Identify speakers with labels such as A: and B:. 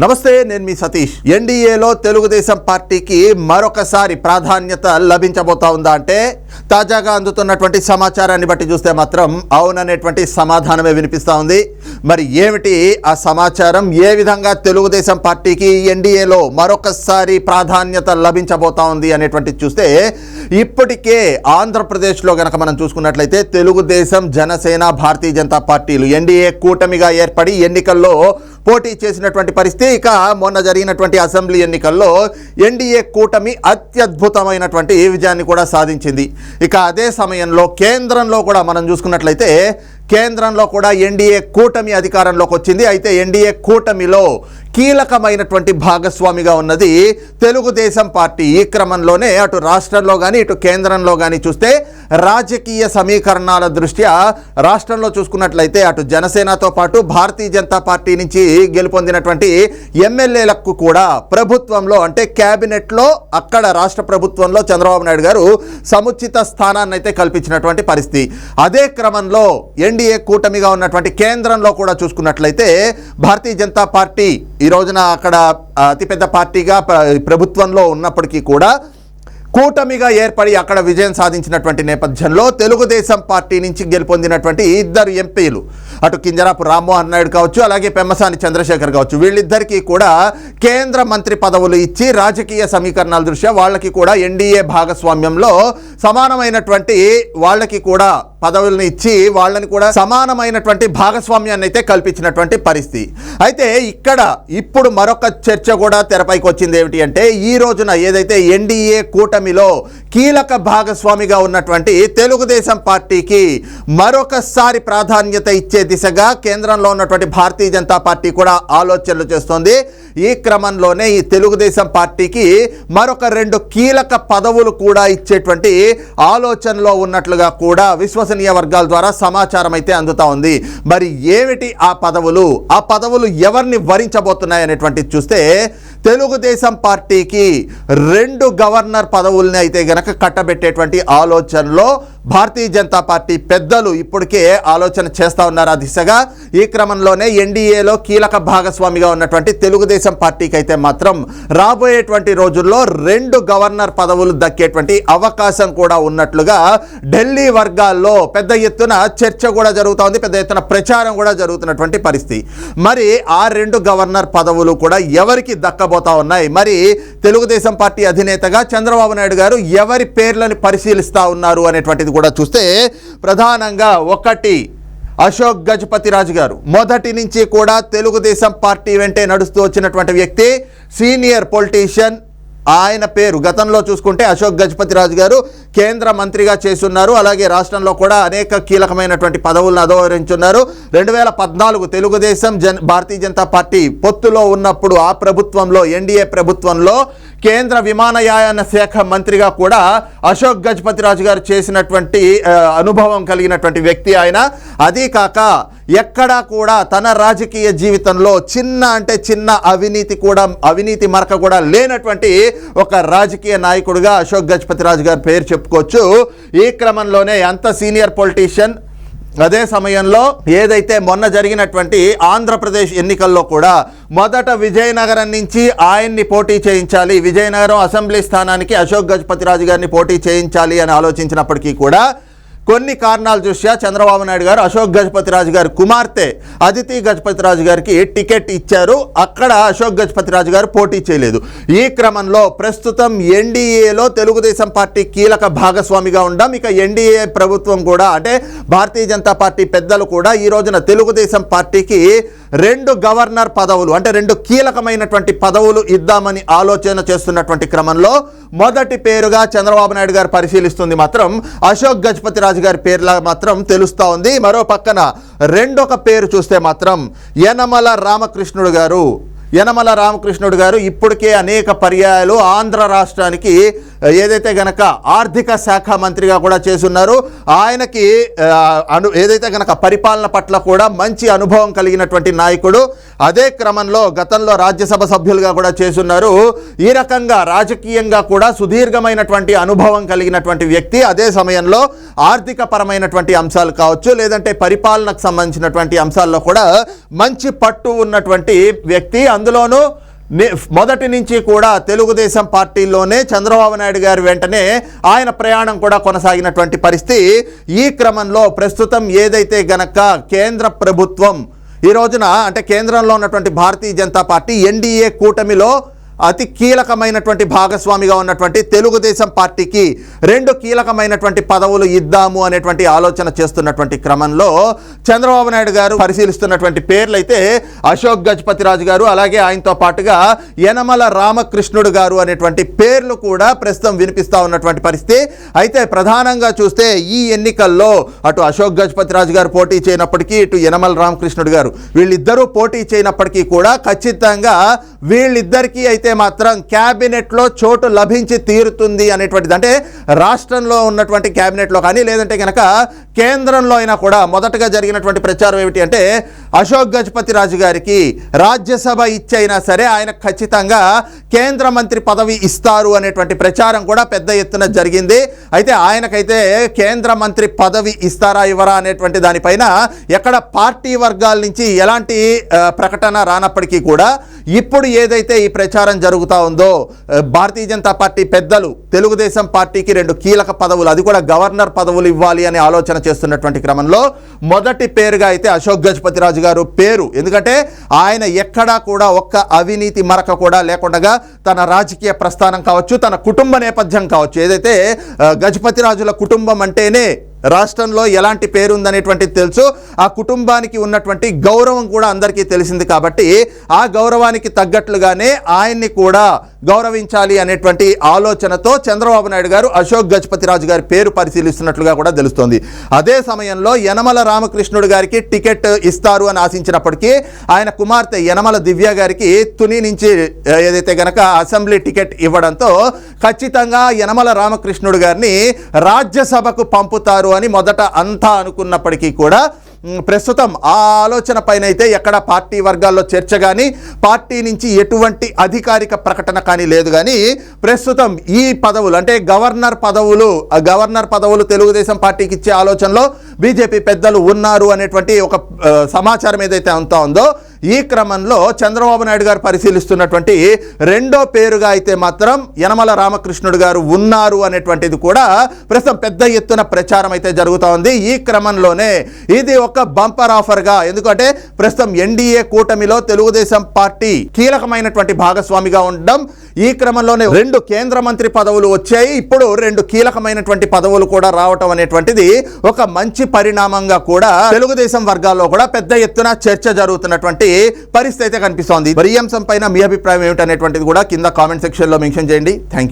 A: నమస్తే నేను మీ సతీష్. ఎన్డీఏలో తెలుగుదేశం పార్టీకి మరొకసారి ప్రాధాన్యత లభించబోతా ఉందా అంటే తాజాగా అందుతున్నటువంటి సమాచారాన్ని బట్టి చూస్తే మాత్రం అవుననేటువంటి సమాధానమే వినిపిస్తూ ఉంది. మరి ఏమిటి ఆ సమాచారం? ఏ విధంగా తెలుగుదేశం పార్టీకి ఎన్డీఏలో మరొకసారి ప్రాధాన్యత లభించబోతా ఉంది అనేటువంటి చూస్తే ఇప్పటికే ఆంధ్రప్రదేశ్లో గనక మనం చూసుకున్నట్లయితే తెలుగుదేశం జనసేన భారతీయ జనతా పార్టీలు ఎన్డీఏ కూటమిగా ఏర్పడి ఎన్నికల్లో పోటీ చేసినటువంటి పరిస్థితి. ఇక మొన్న జరిగినటువంటి అసెంబ్లీ ఎన్నికల్లో ఎన్డీఏ కూటమి అత్యద్భుతమైనటువంటి విజయాన్ని కూడా సాధించింది. ఇక అదే సమయంలో కేంద్రంలో కూడా మనం చూసుకున్నట్లయితే కేంద్రంలో కూడా ఎన్డీఏ కూటమి అధికారంలోకి వచ్చింది. అయితే ఎన్డీఏ కూటమిలో కీలకమైనటువంటి భాగస్వామిగా ఉన్నది తెలుగుదేశం పార్టీ. ఈ క్రమంలోనే అటు రాష్ట్రంలో కానీ ఇటు కేంద్రంలో కానీ చూస్తే రాజకీయ సమీకరణాల దృష్ట్యా రాష్ట్రంలో చూసుకున్నట్లయితే అటు జనసేనతో పాటు భారతీయ జనతా పార్టీ నుంచి గెలుపొందినటువంటి ఎమ్మెల్యేలకు కూడా ప్రభుత్వంలో అంటే క్యాబినెట్లో అక్కడ రాష్ట్ర ప్రభుత్వంలో చంద్రబాబు నాయుడు గారు సముచిత స్థానాన్ని అయితే కల్పించినటువంటి పరిస్థితి. అదే క్రమంలో ఎన్డీ ఎన్డీఏ కూటమిగా ఉన్నటువంటి కేంద్రంలో కూడా చూసుకున్నట్లయితే భారతీయ జనతా పార్టీ ఈ రోజున అక్కడ అతిపెద్ద పార్టీగా ప్రభుత్వంలో ఉన్నప్పటికీ కూడా కూటమిగా ఏర్పడి అక్కడ విజయం సాధించినటువంటి నేపథ్యంలో తెలుగుదేశం పార్టీ నుంచి గెలుపొందినటువంటి ఇద్దరు ఎంపీలు. అటు కింజరాపు రామ్మోహన్ నాయుడు కావచ్చు అలాగే పెమ్మసాని చంద్రశేఖర్ కావచ్చు వీళ్ళిద్దరికీ కూడా కేంద్ర మంత్రి పదవులు ఇచ్చి రాజకీయ సమీకరణాల దృష్ట్యా వాళ్ళకి కూడా ఎన్డీఏ భాగస్వామ్యంలో సమానమైనటువంటి వాళ్ళకి కూడా పదవులను ఇచ్చి వాళ్ళని కూడా సమానమైనటువంటి భాగస్వామ్యాన్ని అయితే కల్పించినటువంటి పరిస్థితి. అయితే ఇక్కడ ఇప్పుడు మరొక చర్చ కూడా తెరపైకి వచ్చింది ఏమిటి అంటే ఈ రోజున ఏదైతే ఎన్డీఏ కూటమిలో కీలక భాగస్వామిగా ఉన్నటువంటి తెలుగుదేశం పార్టీకి మరొకసారి ప్రాధాన్యత ఇచ్చే దిశగా కేంద్రంలో ఉన్నటువంటి భారతీయ జనతా పార్టీ కూడా ఆలోచనలు చేస్తోంది. ఈ క్రమంలోనే ఈ తెలుగుదేశం పార్టీకి మరొక రెండు కీలక పదవులు కూడా ఇచ్చేటువంటి ఆలోచనలో ఉన్నట్లుగా కూడా విశ్వసనీయ వర్గాల ద్వారా సమాచారం అయితే అందుతా ఉంది. మరి ఏమిటి ఆ పదవులు? ఆ పదవులు ఎవరిని వరించబోతున్నాయి అనేటువంటిది చూస్తే తెలుగుదేశం పార్టీకి రెండు గవర్నర్ పదవుల్ని అయితే గనక కట్టబెట్టేటువంటి ఆలోచనలో భారతీయ జనతా పార్టీ పెద్దలు ఇప్పటికే ఆలోచన చేస్తా ఉన్నారు ఆ దిశగా? ఈ క్రమంలోనే ఎన్డీఏలో కీలక భాగస్వామిగా ఉన్నటువంటి తెలుగుదేశం పార్టీకి అయితే మాత్రం రాబోయేటువంటి రోజుల్లో రెండు గవర్నర్ పదవులు దక్కేటువంటి అవకాశం కూడా ఉన్నట్లుగా ఢిల్లీ వర్గాల్లో పెద్ద ఎత్తున చర్చ కూడా జరుగుతూ ఉంది పెద్ద ఎత్తున ప్రచారం కూడా జరుగుతున్నటువంటి పరిస్థితి. మరి ఆ రెండు గవర్నర్ పదవులు కూడా ఎవరికి దక్కబోతా ఉన్నాయి? మరి తెలుగుదేశం పార్టీ అధినేతగా చంద్రబాబు నాయుడు గారు ఎవరి పేర్లను పరిశీలిస్తా ఉన్నారు అనేటువంటిది కూడా చూస్తే ప్రధానంగా ఒకటి అశోక్ గజపతి రాజు గారు. మొదటి నుంచి కూడా తెలుగుదేశం పార్టీ వెంటే నడుస్తూ వచ్చినటువంటి వ్యక్తి సీనియర్ పొలిటీషియన్ ఆయన పేరు గతంలో చూసుకుంటే అశోక్ గజపతి రాజు గారు కేంద్ర మంత్రిగా చేస్తున్నారు. అలాగే రాష్ట్రంలో కూడా అనేక కీలకమైనటువంటి పదవులను అధోరించున్నారు రెండు వేల పద్నాలుగు తెలుగుదేశం జన్ భారతీయ జనతా పార్టీ పొత్తులో ఉన్నప్పుడు ఆ ప్రభుత్వంలో ఎన్డీఏ ప్రభుత్వంలో కేంద్ర విమానయాన శాఖ మంత్రిగా కూడా అశోక్ గజపతి రాజు గారు చేసినటువంటి అనుభవం కలిగినటువంటి వ్యక్తి ఆయన. అదీ కాక ఎక్కడా కూడా తన రాజకీయ జీవితంలో చిన్న అంటే చిన్న అవినీతి కూడా అవినీతి మరక కూడా లేనటువంటి ఒక రాజకీయ నాయకుడిగా అశోక్ గజపతి రాజు గారి పేరు చెప్పుకోవచ్చు. ఈ క్రమంలోనే అంత సీనియర్ పొలిటీషియన్ అదే సమయంలో ఏదైతే మొన్న జరిగినటువంటి ఆంధ్రప్రదేశ్ ఎన్నికల్లో కూడా మొదట విజయనగరం నుంచి ఆయన్ని పోటీ చేయించాలి విజయనగరం అసెంబ్లీ స్థానానికి అశోక్ గజపతి రాజు గారిని పోటీ చేయించాలి అని ఆలోచించినప్పటికీ కూడా కొన్ని కారణాల దృష్ట్యా చంద్రబాబు నాయుడు గారు అశోక్ గజపతి రాజు గారి కుమార్తె అదితి గజపతి రాజు గారికి టికెట్ ఇచ్చారు. అక్కడ అశోక్ గజపతి రాజు గారు పోటీ చేయలేదు. ఈ క్రమంలో ప్రస్తుతం ఎన్డీఏలో తెలుగుదేశం పార్టీ కీలక భాగస్వామిగా ఉండం. ఇక ఎన్డీఏ ప్రభుత్వం కూడా అంటే భారతీయ జనతా పార్టీ పెద్దలు కూడా ఈ రోజున తెలుగుదేశం పార్టీకి రెండు గవర్నర్ పదవులు అంటే రెండు కీలకమైనటువంటి పదవులు ఇద్దామని ఆలోచన చేస్తున్నటువంటి క్రమంలో మొదటి పేరుగా చంద్రబాబు నాయుడు గారు పరిశీలిస్తుంది మాత్రం అశోక్ గజపతి రాజు గారి పేరులా మాత్రం తెలుస్తూ ఉంది. మరో పక్కన రెండొక పేరు చూస్తే మాత్రం యనమల రామకృష్ణుడు గారు యనమల రామకృష్ణుడు గారు ఇప్పటికే అనేక పర్యాయాలు ఆంధ్ర రాష్ట్రానికి ఏదైతే గనక ఆర్థిక శాఖ మంత్రిగా కూడా చేసున్నారు ఆయనకి అను ఏదైతే గనక పరిపాలన పట్ల కూడా మంచి అనుభవం కలిగినటువంటి నాయకుడు అదే క్రమంలో గతంలో రాజ్యసభ సభ్యులుగా కూడా చేసున్నారు. ఈ రకంగా రాజకీయంగా కూడా సుదీర్ఘమైనటువంటి అనుభవం కలిగినటువంటి వ్యక్తి అదే సమయంలో ఆర్థిక పరమైనటువంటి అంశాలు కావచ్చు లేదంటే పరిపాలనకు సంబంధించినటువంటి అంశాల్లో కూడా మంచి పట్టు ఉన్నటువంటి వ్యక్తి. అందులోనూ మొదటి నుంచి కూడా తెలుగుదేశం పార్టీలోనే చంద్రబాబు నాయుడు గారి వెంటనే ఆయన ప్రయాణం కూడా కొనసాగినటువంటి పరిస్థితి. ఈ క్రమంలో ప్రస్తుతం ఏదైతే గనక కేంద్ర ప్రభుత్వం ఈ రోజున అంటే కేంద్రంలో ఉన్నటువంటి భారతీయ జనతా పార్టీ ఎన్డీఏ కూటమిలో అతి కీలకమైనటువంటి భాగస్వామిగా ఉన్నటువంటి తెలుగుదేశం పార్టీకి రెండు కీలకమైనటువంటి పదవులు ఇద్దాము అనేటువంటి ఆలోచన చేస్తున్నటువంటి క్రమంలో చంద్రబాబు నాయుడు గారు పరిశీలిస్తున్నటువంటి పేర్లు అయితే అశోక్ గజపతిరాజు గారు అలాగే ఆయనతో పాటుగా యనమల రామకృష్ణుడు గారు అనేటువంటి పేర్లు కూడా ప్రస్తుతం వినిపిస్తూ ఉన్నటువంటి పరిస్థితి. అయితే ప్రధానంగా చూస్తే ఈ ఎన్నికల్లో అటు అశోక్ గజపతిరాజు గారు పోటీ చేయనప్పటికీ ఇటు యనమల రామకృష్ణుడు గారు వీళ్ళిద్దరూ పోటీ చేయనప్పటికీ కూడా ఖచ్చితంగా వీళ్ళిద్దరికీ అయితే మాత్రం క్యాబినెట్లో చోటు లభించి తీరుతుంది అనేటువంటిది. అంటే రాష్ట్రంలో ఉన్నటువంటి క్యాబినెట్లో కానీ లేదంటే కనుక కేంద్రంలో అయినా కూడా మొదటగా జరిగినటువంటి ప్రచారం ఏమిటి అంటే అశోక్ గజపతి రాజు గారికి రాజ్యసభ ఇచ్చైనా సరే ఆయన ఖచ్చితంగా కేంద్ర మంత్రి పదవి ఇస్తారు అనేటువంటి ప్రచారం కూడా పెద్ద ఎత్తున జరిగింది. అయితే ఆయనకైతే కేంద్ర మంత్రి పదవి ఇస్తారా ఇవ్వరా అనేటువంటి దానిపైన ఎక్కడ పార్టీ వర్గాల నుంచి ఎలాంటి ప్రకటన రానప్పటికీ కూడా ఇప్పుడు ఏదైతే ఈ ప్రచారం జరుగుతూ ఉందో భారతీయ జనతా పార్టీ పెద్దలు తెలుగుదేశం పార్టీకి రెండు కీలక పదవులు అది కూడా గవర్నర్ పదవులు ఇవ్వాలి అనే ఆలోచన చేస్తున్నటువంటి క్రమంలో మొదటి పేరుగా అయితే అశోక్ గజపతిరాజు గారు పేరు. ఎందుకంటే ఆయన ఎక్కడా కూడా ఒక్క అవినీతి మరక కూడా లేకుండా తన రాజకీయ ప్రస్థానం కావచ్చు తన కుటుంబ నేపథ్యం కావచ్చు. ఏదైతే గజపతిరాజుల కుటుంబం అంటేనే రాష్ట్రంలో ఎలాంటి పేరు ఉందనేటువంటిది తెలుసు. ఆ కుటుంబానికి ఉన్నటువంటి గౌరవం కూడా అందరికీ తెలిసింది కాబట్టి ఆ గౌరవానికి తగ్గట్లుగానే ఆయన్ని కూడా గౌరవించాలి అనేటువంటి ఆలోచనతో చంద్రబాబు నాయుడు గారు అశోక్ గజపతిరాజు గారి పేరు పరిశీలిస్తున్నట్లుగా కూడా తెలుస్తోంది. అదే సమయంలో యనమల రామకృష్ణుడు గారికి టికెట్ ఇస్తారు అని ఆశించినప్పటికీ ఆయన కుమార్తె యనమల దివ్య గారికి తుని నుంచి ఏదైతే గనక అసెంబ్లీ టికెట్ ఇవ్వడంతో ఖచ్చితంగా యనమల రామకృష్ణుడు గారిని రాజ్యసభకు పంపుతారు అని మొదట అంతా అనుకున్నప్పటికీ కూడా ప్రస్తుతం ఆ ఆలోచన పైన అయితే ఎక్కడ పార్టీ వర్గాల్లో చర్చ కానీ పార్టీ నుంచి ఎటువంటి అధికారిక ప్రకటన కానీ లేదు కానీ ప్రస్తుతం ఈ పదవులు అంటే గవర్నర్ పదవులు ఆ గవర్నర్ పదవులు తెలుగుదేశం పార్టీకి ఇచ్చే ఆలోచనలో బీజేపీ పెద్దలు ఉన్నారు అనేటువంటి ఒక సమాచారం ఏదైతే అంతా ఉందో ఈ క్రమంలో చంద్రబాబు నాయుడు గారు పరిశీలిస్తున్నటువంటి రెండో పేరుగా అయితే మాత్రం యనమల రామకృష్ణుడు గారు ఉన్నారు అనేటువంటిది కూడా ప్రస్తుతం పెద్ద ఎత్తున ప్రచారం అయితే జరుగుతూ ఉంది. ఈ క్రమంలోనే ఇది ఒక బంపర్ ఆఫర్గా ఎందుకంటే ప్రస్తుతం ఎన్డీఏ కూటమిలో తెలుగుదేశం పార్టీ కీలకమైనటువంటి భాగస్వామిగా ఉండడం. ఈ క్రమంలోనే రెండు కేంద్ర మంత్రి పదవులు వచ్చాయి. ఇప్పుడు రెండు కీలకమైనటువంటి పదవులు కూడా రావటం అనేటువంటిది ఒక మంచి పరిణామంగా కూడా తెలుగుదేశం వర్గాల్లో కూడా పెద్ద ఎత్తున చర్చ జరుగుతున్నటువంటి పరిస్థితి అయితే కనిపిస్తోంది. మరి ఈ అంశం పైన మీ అభిప్రాయం ఏమిటనేటువంటిది కూడా కింద కామెంట్ సెక్షన్లో మెన్షన్ చేయండి. Thank you